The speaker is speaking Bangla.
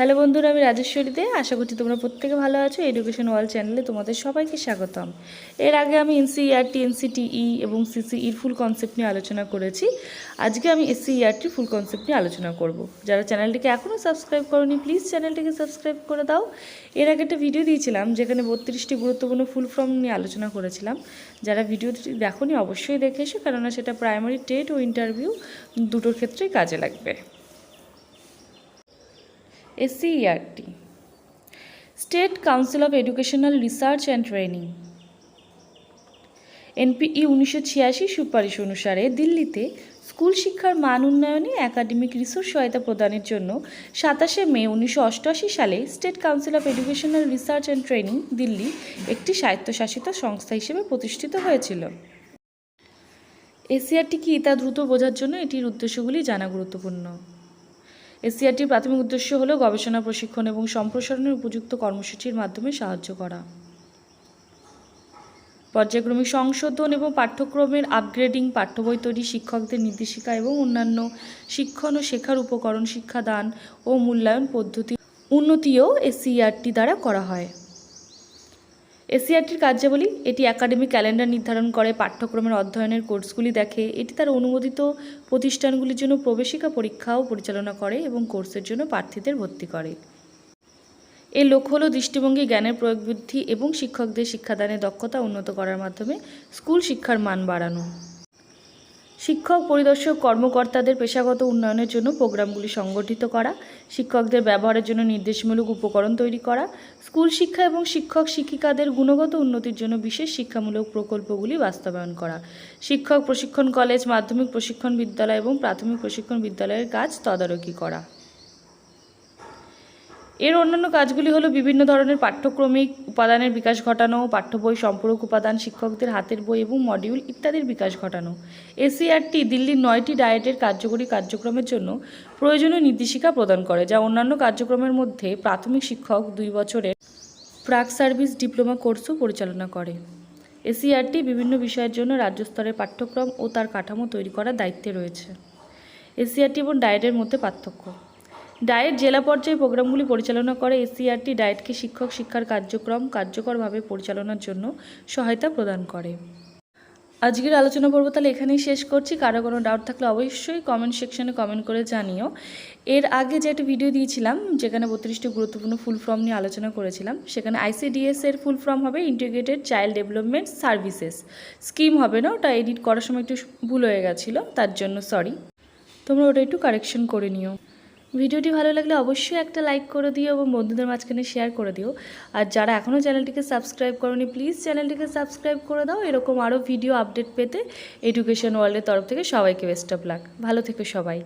হ্যালো বন্ধুরা, আমি রাজেশ্বরী দে আশা করছি তোমরা প্রত্যেকে ভালো আছো। এডুকেশন ওয়ার্ল্ড চ্যানেলে তোমাদের সবাইকে স্বাগতম। এর আগে আমি এনসিইআরটি এনসিটিই এবং সিসিইর ফুল কনসেপ্ট নিয়ে আলোচনা করেছি। আজকে আমি এসসিইআরটি ফুল কনসেপ্ট নিয়ে আলোচনা করব। যারা চ্যানেলটিকে এখনও সাবস্ক্রাইব করোনি প্লিজ চ্যানেলটিকে সাবস্ক্রাইব করে দাও। এর আগে একটা ভিডিও দিয়েছিলাম, যেখানে বত্রিশটি গুরুত্বপূর্ণ ফুল ফর্ম নিয়ে আলোচনা করেছিলাম। যারা ভিডিওটি দেখোনি, অবশ্যই দেখে এসো, কেননা সেটা প্রাইমারি টেট ও ইন্টারভিউ দুটোর ক্ষেত্রেই কাজে লাগবে। SCERT state council of educational research and training NPE উনিশশো ছিয়াশি সুপারিশ অনুসারে দিল্লিতে স্কুল শিক্ষার মান উন্নয়নে একাডেমিক রিসোর্স সহায়তা প্রদানের জন্য সাতাশে মে উনিশশো অষ্টআশি সালে state council of educational research and training Delhi, একটি স্বায়ত্তশাসিত সংস্থা হিসেবে প্রতিষ্ঠিত হয়েছিল। এসিআরটি কি তা দ্রুত বোঝার জন্য এটির উদ্দেশ্যগুলি জানা গুরুত্বপূর্ণ। এসিআরটির প্রাথমিক উদ্দেশ্য হল গবেষণা, প্রশিক্ষণ এবং সম্প্রসারণের উপযুক্ত কর্মসূচির মাধ্যমে সাহায্য করা। পর্যায়ক্রমিক সংশোধন এবং পাঠ্যক্রমের আপগ্রেডিং, পাঠ্যবই তৈরি, শিক্ষকদের নির্দেশিকা এবং অন্যান্য শিক্ষণ ও শেখার উপকরণ শিক্ষাদান ও মূল্যায়ন পদ্ধতি উন্নতিও এসিআরটি দ্বারা করা হয়। এসিআরটির কার্যাবলী, এটি একাডেমিক ক্যালেন্ডার নির্ধারণ করে পাঠ্যক্রমের অধ্যয়নের কোর্সগুলি দেখে, এটি তার অনুমোদিত প্রতিষ্ঠানগুলির জন্য প্রবেশিকা পরীক্ষাও পরিচালনা করে এবং কোর্সের জন্য প্রার্থীদের ভর্তি করে। এর লক্ষ্য হল দৃষ্টিভঙ্গি, জ্ঞানের প্রয়োগ বৃদ্ধি এবং শিক্ষকদের শিক্ষাদানে দক্ষতা উন্নত করার মাধ্যমে স্কুল শিক্ষার মান বাড়ানো। শিক্ষক, পরিদর্শক, কর্মকর্তাদের পেশাগত উন্নয়নের জন্য প্রোগ্রামগুলি সংগঠিত করা, শিক্ষকদের ব্যবহারের জন্য নির্দেশমূলক উপকরণ তৈরি করা, স্কুল শিক্ষা এবং শিক্ষক শিক্ষিকাদের গুণগত উন্নতির জন্য বিশেষ শিক্ষামূলক প্রকল্পগুলি বাস্তবায়ন করা, শিক্ষক প্রশিক্ষণ কলেজ, মাধ্যমিক প্রশিক্ষণ বিদ্যালয় এবং প্রাথমিক প্রশিক্ষণ বিদ্যালয়ের কাজ তদারকি করা। এর অন্যান্য কাজগুলি হলো বিভিন্ন ধরনের পাঠ্যক্রমিক উপাদানের বিকাশ ঘটানো, পাঠ্য বই সম্পূরক উপাদান শিক্ষকদের হাতের বই এবং মডিউল ইত্যাদির বিকাশ ঘটানো। এসিআরটি দিল্লির নয়টি ডায়েটের কার্যকরী কার্যক্রমের জন্য প্রয়োজনীয় নির্দেশিকা প্রদান করে, যা অন্যান্য কার্যক্রমের মধ্যে প্রাথমিক শিক্ষক দুই বছরের প্রাক সার্ভিস ডিপ্লোমা কোর্সও পরিচালনা করে। এসিআরটি বিভিন্ন বিষয়ের জন্য রাজ্য স্তরের পাঠ্যক্রম ও তার কাঠামো তৈরি করার দায়িত্বে রয়েছে। এসিআরটি এবং ডায়েটের মধ্যে পার্থক্য। ডায়েট জেলা পর্যায়ে প্রোগ্রামগুলি পরিচালনা করে এসিআরটি ডায়েটকে শিক্ষক শিক্ষার কার্যক্রম কার্যকরভাবে পরিচালনার জন্য সহায়তা প্রদান করে। আজকের আলোচনা পর্ব তাহলে এখানেই শেষ করছি। কারও কোনো ডাউট থাকলে অবশ্যই কমেন্ট সেকশনে কমেন্ট করে জানিও। এর আগে যে একটা ভিডিও দিয়েছিলাম, যেখানে বত্রিশটি গুরুত্বপূর্ণ ফুল ফর্ম নিয়ে আলোচনা করেছিলাম, সেখানে আইসিডিএস এর ফুল ফর্ম হবে integrated child development services scheme হবে না, ওটা এডিট করার সময় একটু ভুল হয়ে গেছিল, তার জন্য সরি তোমরা ওটা একটু কারেকশন করে নিও। ভিডিওটি ভালো লাগলে অবশ্যই একটা লাইক করে দিও এবং বন্ধুদের মাঝখানে শেয়ার করে দিও। আর যারা এখনও চ্যানেলটিকে সাবস্ক্রাইব করনি প্লিজ চ্যানেলটিকে সাবস্ক্রাইব করে দাও। এরকম আরও ভিডিও আপডেট পেতে এডুকেশন ওয়ার্ল্ডের তরফ থেকে সবাইকে বেস্ট অফ লাক ভালো থেকে সবাই।